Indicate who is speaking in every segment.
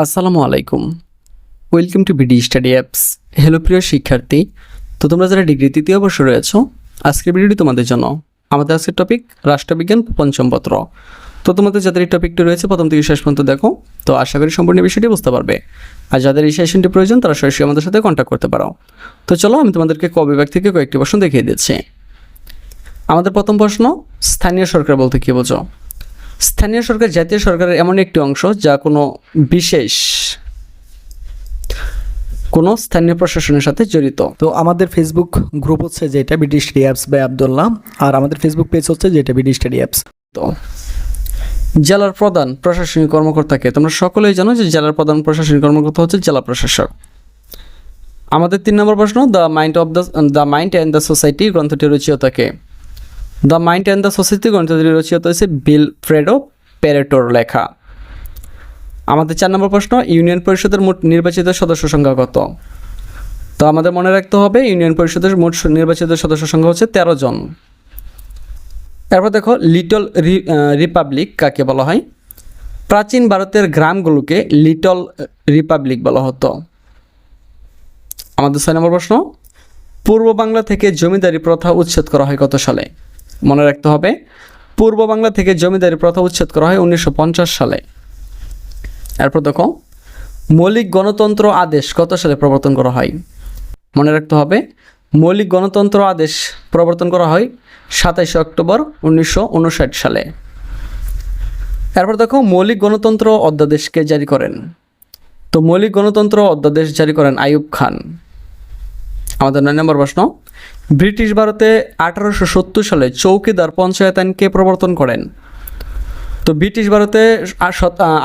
Speaker 1: আসসালামু আলাইকুম। Welcome to BD study apps hello প্রিয় শিক্ষার্থী। তো তোমরা যারা ডিগ্রি তৃতীয় বর্ষ রয়েছো, আজকের ভিডিওটি তোমাদের জন্য। আমাদের আজকের টপিক রাষ্ট্রবিজ্ঞান পঞ্চম পত্র। তো তোমাদের যাদের এই টপিকটি রয়েছে, প্রথম থেকে শেষ পর্যন্ত দেখো। তো আশা করি সম্পূর্ণ বিষয়টি বুঝতে পারবে। আর যাদের এই সেশনটি প্রয়োজন, তারা সরাসরি আমাদের সাথে কন্ট্যাক্ট করতে পারো। তো চলো, আমি তোমাদেরকে ক বিভাগ থেকে কয়েকটি প্রশ্ন দেখিয়ে দিচ্ছি। আমাদের প্রথম প্রশ্ন, স্থানীয় সরকার বলতে কী বোঝো? স্থানীয় সরকার জাতীয় সরকারের এমন একটি অংশ যা কোনো বিশেষ কোনো স্থানীয় প্রশাসনের সাথে জড়িত।
Speaker 2: তো আমাদের ফেসবুক গ্রুপ হচ্ছে যেটা BD study apps by Abdullah আর আমাদের ফেসবুক পেজ হচ্ছে যেটা বিডি স্টাডি অ্যাপস
Speaker 1: তো জেলার প্রধান প্রশাসনিক কর্মকর্তাকে তোমরা সকলেই জানো যে জেলার প্রধান প্রশাসনিক কর্মকর্তা হচ্ছে জেলা প্রশাসক। আমাদের তিন নম্বর প্রশ্ন the Mind of the the Mind and the Society গ্রন্থটি রচিয়তাকে the Mind and the Society গ্রন্থটি রচিত হয়েছে বিল ফ্রেডো প্যারেটোর লেখা। আমাদের চার নম্বর প্রশ্ন, ইউনিয়ন পরিষদের মোট নির্বাচিত সদস্য সংখ্যা কত? তো আমাদের মনে রাখতে হবে, ইউনিয়ন পরিষদের মোট নির্বাচিত সদস্য সংখ্যা হচ্ছে তেরো জন। তারপর দেখো, লিটল রিপাবলিক কাকে বলা হয়? প্রাচীন ভারতের গ্রামগুলোকে লিটল রিপাবলিক বলা হতো। আমাদের ছয় নম্বর প্রশ্ন, পূর্ব বাংলা থেকে জমিদারি প্রথা উচ্ছেদ করা হয় কত সালে? মনে রাখতে হবে, পূর্ব বাংলা থেকে জমিদারি প্রথা উচ্ছেদ করা হয় উনিশশো পঞ্চাশ সালে। এরপর দেখো, মৌলিক গণতন্ত্র আদেশ কত সালে প্রবর্তন করা হয়? মনে রাখতে হবে, মৌলিক গণতন্ত্র আদেশ প্রবর্তন করা হয় সাতাইশে অক্টোবর উনিশশো উনষাট সালে। এরপর দেখো, মৌলিক গণতন্ত্র অধ্যাদেশকে জারি করেন? তো মৌলিক গণতন্ত্র অধ্যাদেশ জারি করেন আইয়ুব খান। আমাদের নয় নম্বর প্রশ্ন ব্রিটিশ ভারতে আঠারোশো সত্তর সালে চৌকিদার পঞ্চায়েত আইনকে প্রবর্তন করেন। তো ব্রিটিশ ভারতে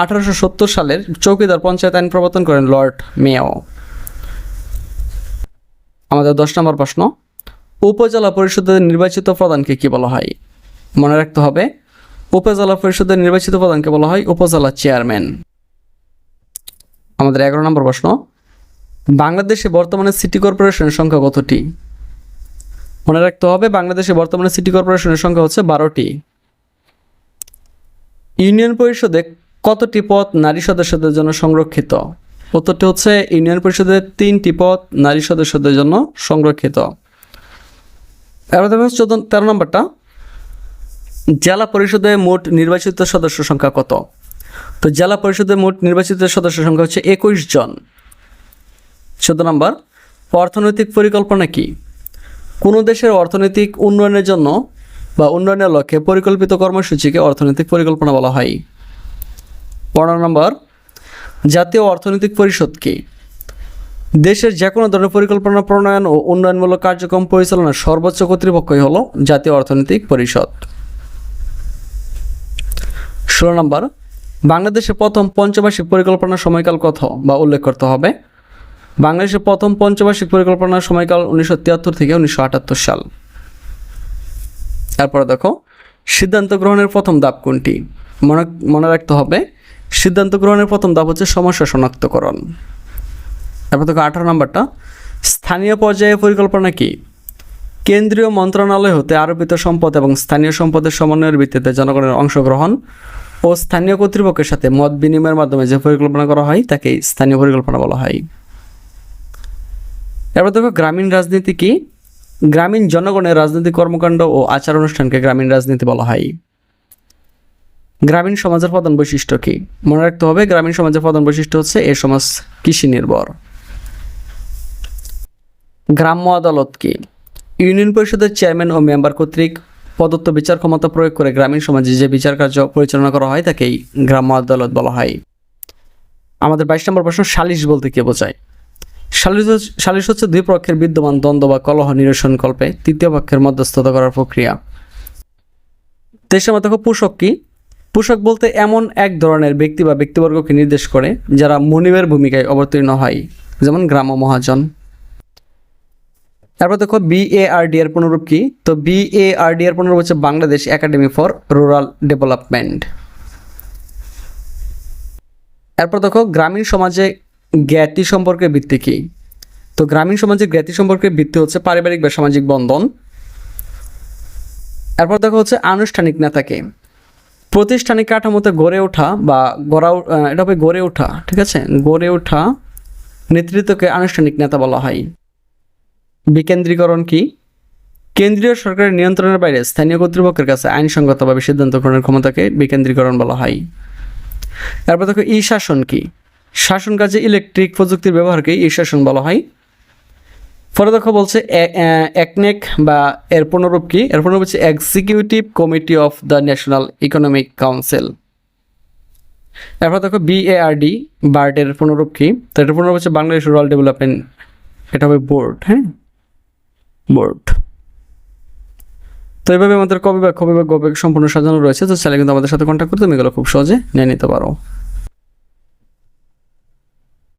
Speaker 1: আঠারোশো সত্তর সালের চৌকিদার পঞ্চায়েত আইন প্রবর্তন করেন লর্ড মেয়। আমাদের দশ নম্বর প্রশ্ন, উপজেলা পরিষদের নির্বাচিত প্রধানকে কি বলা হয়? মনে রাখতে হবে, উপজেলা পরিষদের নির্বাচিত প্রধানকে বলা হয় উপজেলা চেয়ারম্যান। আমাদের এগারো নম্বর প্রশ্ন, বাংলাদেশে বর্তমানে সিটি কর্পোরেশনের সংখ্যা কতটি? মনে রাখতে হবে, বাংলাদেশে বর্তমানে সিটি কর্পোরেশনের সংখ্যা হচ্ছে বারোটি। ইউনিয়ন পরিষদে কতটি পদ নারী সদস্যদের জন্য সংরক্ষিত? উত্তরটি হচ্ছে ইউনিয়ন পরিষদের তিনটি পদ নারী সদস্যদের জন্য সংরক্ষিত। চোদ্দ, তেরো নম্বরটা। জেলা পরিষদে মোট নির্বাচিত সদস্য সংখ্যা কত? তো জেলা পরিষদে মোট নির্বাচিত সদস্য সংখ্যা হচ্ছে একুশ জন। চোদ্দ নম্বর, অর্থনৈতিক পরিকল্পনা কি? কোনো দেশের অর্থনৈতিক উন্নয়নের জন্য বা উন্নয়নের লক্ষ্যে পরিকল্পিত কর্মসূচিকে অর্থনৈতিক পরিকল্পনা বলা হয়। পনেরো নম্বর, জাতীয় অর্থনৈতিক পরিষদ কি? দেশের যে কোনো ধরনের পরিকল্পনা প্রণয়ন ও উন্নয়নমূলক কার্যক্রম পরিচালনার সর্বোচ্চ কর্তৃপক্ষই হল জাতীয় অর্থনৈতিক পরিষদ। ষোলো নম্বর বাংলাদেশের প্রথম পঞ্চবার্ষিক পরিকল্পনার সময়কাল কত বা উল্লেখ করতে হবে? বাংলাদেশের প্রথম পঞ্চবার্ষিক পরিকল্পনার সময়কাল উনিশশো তিয়াত্তর থেকে উনিশশো আটাত্তর সাল। তারপরে দেখো, সিদ্ধান্ত গ্রহণের প্রথম ধাপ কোনটি? মনে মনে রাখতে হবে, সিদ্ধান্ত গ্রহণের প্রথম ধাপ হচ্ছে সমস্যা শনাক্তকরণ। তারপর দেখো, আঠারো নম্বরটা, স্থানীয় পর্যায়ে পরিকল্পনা কি? কেন্দ্রীয় মন্ত্রণালয় হতে আরোপিত সম্পদ এবং স্থানীয় সম্পদের সমন্বয়ের ভিত্তিতে জনগণের অংশগ্রহণ ও স্থানীয় কর্তৃপক্ষের সাথে মত বিনিময়ের মাধ্যমে যে পরিকল্পনা করা হয় তাকে স্থানীয় পরিকল্পনা বলা হয়। এরপর দেখো, গ্রামীণ রাজনীতি কি? গ্রামীণ জনগণের রাজনৈতিক কর্মকাণ্ড ও আচার অনুষ্ঠানকে গ্রামীণ রাজনীতি বলা হয়। গ্রামীণ সমাজের প্রধান বৈশিষ্ট্য কি? মনে রাখতে হবে, গ্রামীণ সমাজের প্রধান বৈশিষ্ট্য হচ্ছে এ সমাজ কৃষি নির্ভর। গ্রাম্য আদালত কি? ইউনিয়ন পরিষদের চেয়ারম্যান ও মেম্বার কর্তৃক প্রদত্ত বিচার ক্ষমতা প্রয়োগ করে গ্রামীণ সমাজে যে বিচার কার্য পরিচালনা করা হয়, তাকেই গ্রাম্য আদালত বলা হয়। আমাদের বাইশ নম্বর প্রশ্ন, সালিশ বলতে কে বোঝায়? সালিশ হচ্ছে- দুই পক্ষের বিদ্যমান দ্বন্দ্ব বা কলহ নিরসন কল্পে তৃতীয় পক্ষের মধ্যস্থতা করার প্রক্রিয়া। দেশের মতো পোষক কি? পোষক বলতে এমন এক ধরনের ব্যক্তি বা ব্যক্তিবর্গকে নির্দেশ করে যারা মনিবের ভূমিকায় অবতীর্ণ হয়, যেমন গ্রাম্য মহাজন। তারপর দেখো বিএআরডি এর পুনরূপ কি? তো বিএআরডি এর পুনরূপ হচ্ছে Bangladesh Academy for Rural Development এরপর দেখো গ্রামীণ সমাজে জ্ঞাতি সম্পর্কের ভিত্তি কি? তো গ্রামীণ সমাজে জ্ঞাতি সম্পর্কের ভিত্তি হচ্ছে পারিবারিক বা সামাজিক বন্ধন। এরপর দেখো হচ্ছে আনুষ্ঠানিক নেতাকে প্রতিষ্ঠানিক কাঠামোতে গড়ে ওঠা বা গড়া এটা হবে গড়ে ওঠা, ঠিক আছে? গড়ে ওঠা নেতৃত্বকে আনুষ্ঠানিক নেতা বলা হয়। বিকেন্দ্রীকরণ কি? কেন্দ্রীয় সরকারের নিয়ন্ত্রণের বাইরে স্থানীয় কর্তৃপক্ষের কাছে আইনসঙ্গতভাবে সিদ্ধান্ত গ্রহণের ক্ষমতাকে বিকেন্দ্রীকরণ বলা হয়। তারপর দেখো ই শাসন কি? শাসন কাজে ইলেকট্রিক প্রযুক্তির ব্যবহারকে ই শাসন বলা হয়। দেখো বলছে একনেক বা এর পুনরূপ কি? এর পুনরূপ হচ্ছে Executive Committee of the National Economic Council এরপর দেখো বিএআরডি বার্ডের পুনরূপ কি? তো এটার পুনরূপ হচ্ছে বাংলাদেশ রুরাল ডেভেলপমেন্ট এটা হবে বোর্ড হ্যাঁ? বোর্ড। তো এইভাবে আমাদের কবিভাগ কবিভাগ গবিভাগ সম্পূর্ণ সাজানো রয়েছে, তো চাইলে কিন্তু আমাদের সাথে কন্ট্যাক্ট করতে তুমি এগুলো খুব সহজে নিয়ে নিতে পারো।